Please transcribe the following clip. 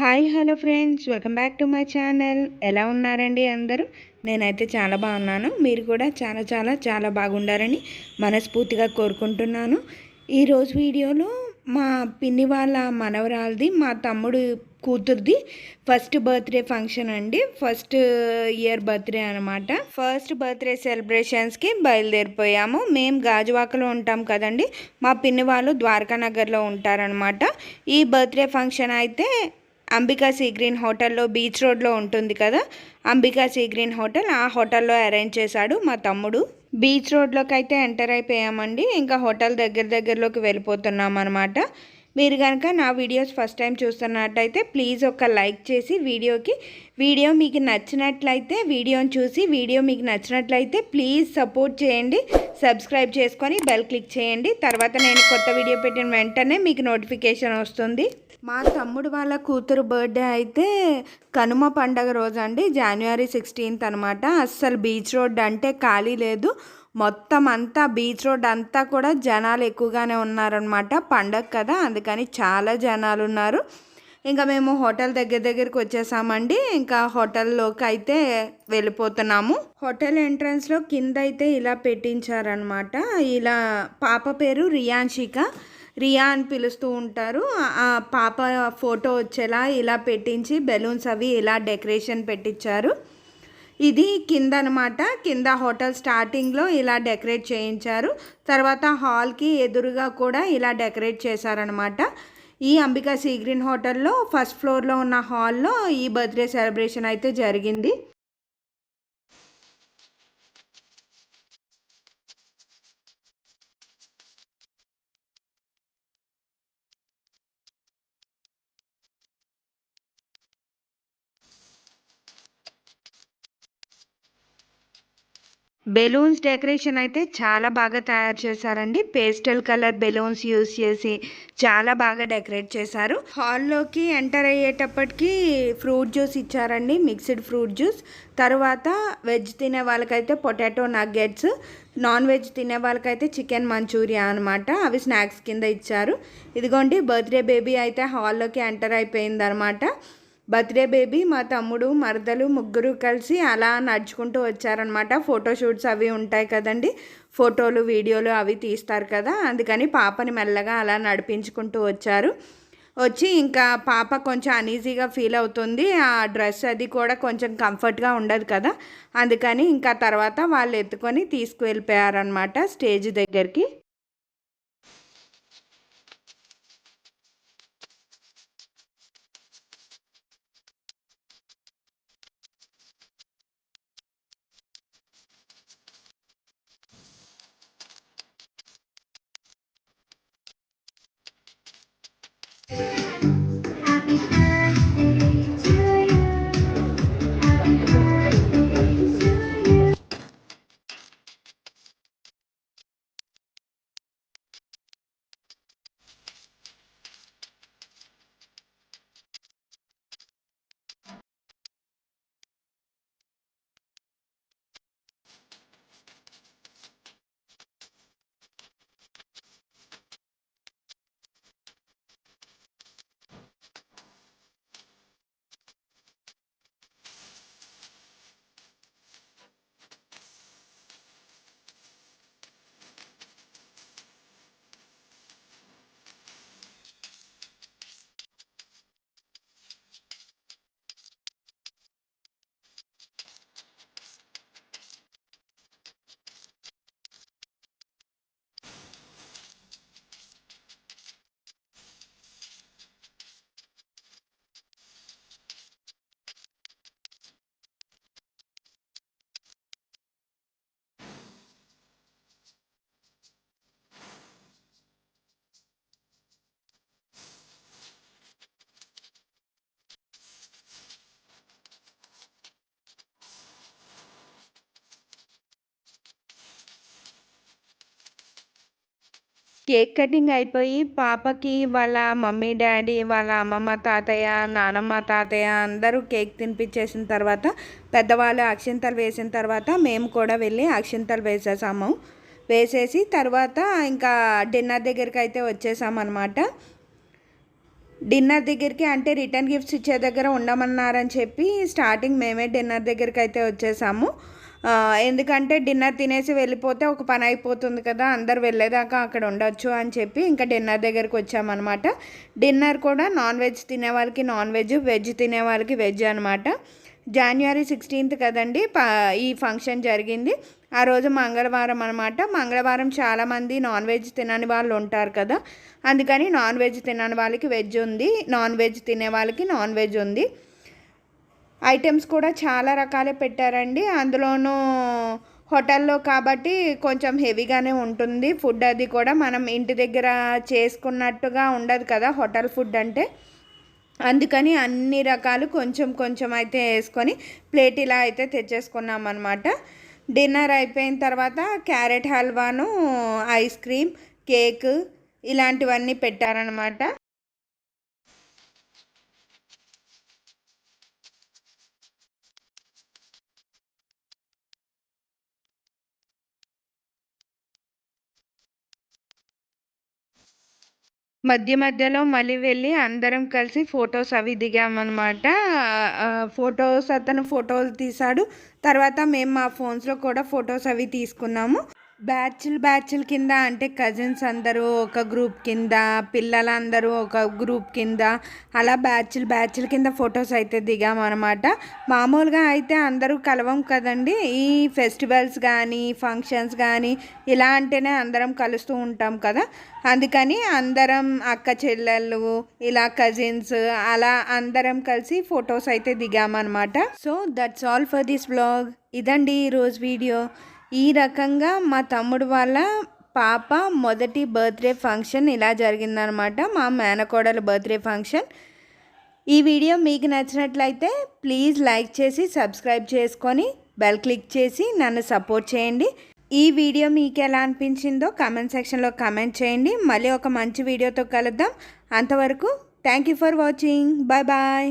Hi hello friends. Welcome back to my channel. ఎలా ఉన్నారండి అందరూ? నేనైతే చాలా బాగున్నాను. మీరు కూడా చాలా చాలా చాలా బాగుండారని మనస్ఫూర్తిగా కోరుకుంటున్నాను. ఈరోజు వీడియోలో మా పిన్ని వాళ్ళ మనవరాలది మా తమ్ముడు కూతురుది ఫస్ట్ బర్త్డే ఫంక్షన్ అండి. ఫస్ట్ ఇయర్ బర్త్డే అనమాట ఫస్ట్ బర్త్డే సెలబ్రేషన్స్కి బయలుదేరిపోయాము. మేము గాజువాకలో ఉంటాం కదండి. మా పిన్ని వాళ్ళు ద్వారకా నగర్లో ఉంటారనమాట ఈ బర్త్డే ఫంక్షన్ అయితే అంబికా సీ గ్రీన్ హోటల్లో బీచ్ రోడ్లో ఉంటుంది కదా? అంబికా సీ గ్రీన్ హోటల్ ఆ హోటల్లో అరేంజ్ చేశాడు మా తమ్ముడు. బీచ్ రోడ్లోకి అయితే ఎంటర్ అయిపోయామండి. ఇంకా హోటల్ దగ్గర దగ్గరలోకి వెళ్ళిపోతున్నాం అనమాట మీరు కనుక నా వీడియోస్ ఫస్ట్ టైం చూస్తున్నట్టయితే ప్లీజ్ ఒక లైక్ చేసి వీడియోకి వీడియో మీకు నచ్చినట్లయితే వీడియోని చూసి వీడియో మీకు నచ్చినట్లయితే ప్లీజ్ సపోర్ట్ చేయండి. సబ్స్క్రైబ్ చేసుకొని బెల్ క్లిక్ చేయండి. తర్వాత నేను కొత్త వీడియో పెట్టిన వెంటనే మీకు నోటిఫికేషన్ వస్తుంది. మా తమ్ముడు వాళ్ళ కూతురు బర్త్డే అయితే కనుమ పండగ రోజు అండి జనవరి సిక్స్టీన్త్ అనమాట అస్సలు బీచ్ రోడ్ అంటే ఖాళీ లేదు. మొత్తం అంతా బీచ్ రోడ్ అంతా కూడా జనాలు ఎక్కువగానే ఉన్నారనమాట పండగ కదా అందుకని చాలా జనాలు ఉన్నారు. ఇంకా మేము హోటల్ దగ్గర దగ్గరికి వచ్చేసామండి. ఇంకా హోటల్లోకి అయితే వెళ్ళిపోతున్నాము. హోటల్ ఎంట్రన్స్లో కింద అయితే ఇలా పెట్టించారనమాట ఇలా పాప పేరు రియాన్షిక రియా అని పిలుస్తూ ఉంటారు. ఆ పాప ఫోటో వచ్చేలా ఇలా పెట్టించి బెలూన్స్ అవి ఇలా డెకరేషన్ పెట్టించారు. ఇది కింద అనమాట కింద హోటల్ స్టార్టింగ్లో ఇలా డెకరేట్ చేయించారు. తర్వాత హాల్కి ఎదురుగా కూడా ఇలా డెకరేట్ చేశారనమాట ఈ అంబికా సీగ్రీన్ హోటల్లో ఫస్ట్ ఫ్లోర్లో ఉన్న హాల్లో ఈ బర్త్డే సెలబ్రేషన్ అయితే జరిగింది. బెలూన్స్ డెకరేషన్ అయితే చాలా బాగా తయారు చేశారండి. పేస్టల్ కలర్ బెలూన్స్ యూస్ చేసి చాలా బాగా డెకరేట్ చేశారు. హాల్లోకి ఎంటర్ అయ్యేటప్పటికి ఫ్రూట్ జ్యూస్ ఇచ్చారండి. Mixed fruit juice. తర్వాత వెజ్ తినే వాళ్ళకైతే పొటాటో నగ్గెట్స్. నాన్ వెజ్ తినే వాళ్ళకైతే చికెన్ మంచూరియా అనమాట అవి స్నాక్స్ కింద ఇచ్చారు. ఇదిగోండి బర్త్డే బేబీ అయితే హాల్లోకి ఎంటర్ అయిపోయింది అనమాట బర్త్డే బేబీ మా తమ్ముడు మరదలు ముగ్గురు కలిసి అలా నడుచుకుంటూ వచ్చారనమాట ఫోటోషూట్స్ అవి ఉంటాయి కదండి. ఫోటోలు వీడియోలు అవి తీస్తారు కదా. అందుకని పాపని మెల్లగా అలా నడిపించుకుంటూ వచ్చారు. వచ్చి ఇంకా పాప కొంచెం అనీజీగా ఫీల్ అవుతుంది. ఆ డ్రెస్ అది కూడా కొంచెం కంఫర్ట్గా ఉండదు కదా. అందుకని ఇంకా తర్వాత వాళ్ళు ఎత్తుకొని తీసుకువెళ్ళిపోయారనమాట స్టేజ్ దగ్గరికి. కేక్ కటింగ్ అయిపోయి పాపకి వాళ్ళ మమ్మీ డాడీ వాళ్ళ అమ్మమ్మ తాతయ్య నానమ్మ తాతయ్య అందరూ కేక్ తినిపించేసిన తర్వాత పెద్దవాళ్ళు అక్షింతలు వేసిన తర్వాత మేము కూడా వెళ్ళి అక్షింతలు వేసేసాము. వేసేసి తర్వాత ఇంకా డిన్నర్ దగ్గరికి అయితే వచ్చేసామన్నమాట. డిన్నర్ దగ్గరికి అంటే రిటర్న్ గిఫ్ట్స్ ఇచ్చే దగ్గర ఉండమన్నారని చెప్పి స్టార్టింగ్ మేమే డిన్నర్ దగ్గరికి అయితే వచ్చేసాము. ఎందుకంటే డిన్నర్ తినేసి వెళ్ళిపోతే ఒక పని అయిపోతుంది కదా అందరు వెళ్ళేదాకా అక్కడ ఉండొచ్చు అని చెప్పి ఇంకా డిన్నర్ దగ్గరికి వచ్చామన్నమాట. డిన్నర్ కూడా నాన్ వెజ్ తినే వాళ్ళకి నాన్ వెజ్ వెజ్ తినే వాళ్ళకి వెజ్ అనమాట జనవరి సిక్స్టీన్త్ కదండి ఈ ఫంక్షన్ జరిగింది. ఆ రోజు మంగళవారం అనమాట మంగళవారం చాలామంది నాన్ వెజ్ తినని వాళ్ళు ఉంటారు కదా అందుకని నాన్ వెజ్ తినని వాళ్ళకి వెజ్ ఉంది నాన్ వెజ్ తినే వాళ్ళకి నాన్ వెజ్ ఉంది. ఐటమ్స్ కూడా చాలా రకాలే పెట్టారండి. అందులోనూ హోటల్లో కాబట్టి కొంచెం హెవీగానే ఉంటుంది. ఫుడ్ అది కూడా మనం ఇంటి దగ్గర చేసుకున్నట్టుగా ఉండదు కదా హోటల్ ఫుడ్ అంటే. అందుకని అన్ని రకాలు కొంచెం కొంచెం అయితే వేసుకొని ప్లేట్ ఇలా అయితే తెచ్చేసుకున్నాం అనమాట డిన్నర్ అయిపోయిన తర్వాత క్యారెట్ హల్వాను ఐస్ క్రీమ్ కేక్ ఇలాంటివన్నీ పెట్టారనమాట మధ్య మధ్యలో మళ్ళీ వెళ్ళి అందరం కలిసి ఫొటోస్ అవి దిగామన్నమాట. ఫొటోస్ అతను ఫొటోస్ తీశాడు తర్వాత మేము మా ఫోన్స్లో కూడా ఫొటోస్ అవి తీసుకున్నాము. బ్యాచ్లు బ్యాచ్ల కింద అంటే కజిన్స్ అందరూ ఒక గ్రూప్ కింద పిల్లలందరూ ఒక గ్రూప్ కింద అలా బ్యాచ్లు బ్యాచ్ల కింద ఫొటోస్ అయితే దిగామన్నమాట మామూలుగా అయితే అందరూ కలవం కదండి. ఈ ఫెస్టివల్స్ కానీ ఫంక్షన్స్ కానీ ఇలా అంటేనే అందరం కలుస్తూ ఉంటాం కదా. అందుకని అందరం అక్క చెల్లెళ్ళు ఇలా కజిన్స్ అలా అందరం కలిసి ఫొటోస్ అయితే దిగామన్నమాట so that's all for this blog ఇదండి ఈరోజు వీడియో. ఈ రకంగా మా తమ్ముడు వాళ్ళ పాప మొదటి బర్త్డే ఫంక్షన్ ఇలా జరిగిందనమాట మా మేనకోడల బర్త్డే ఫంక్షన్. ఈ వీడియో మీకు నచ్చినట్లయితే ప్లీజ్ లైక్ చేసి సబ్స్క్రైబ్ చేసుకొని బెల్ క్లిక్ చేసి నన్ను సపోర్ట్ చేయండి. ఈ వీడియో మీకు ఎలా అనిపించిందో కమెంట్ సెక్షన్లో కమెంట్ చేయండి. మళ్ళీ ఒక మంచి వీడియోతో కలుద్దాం. అంతవరకు thank you for watching. Bye bye.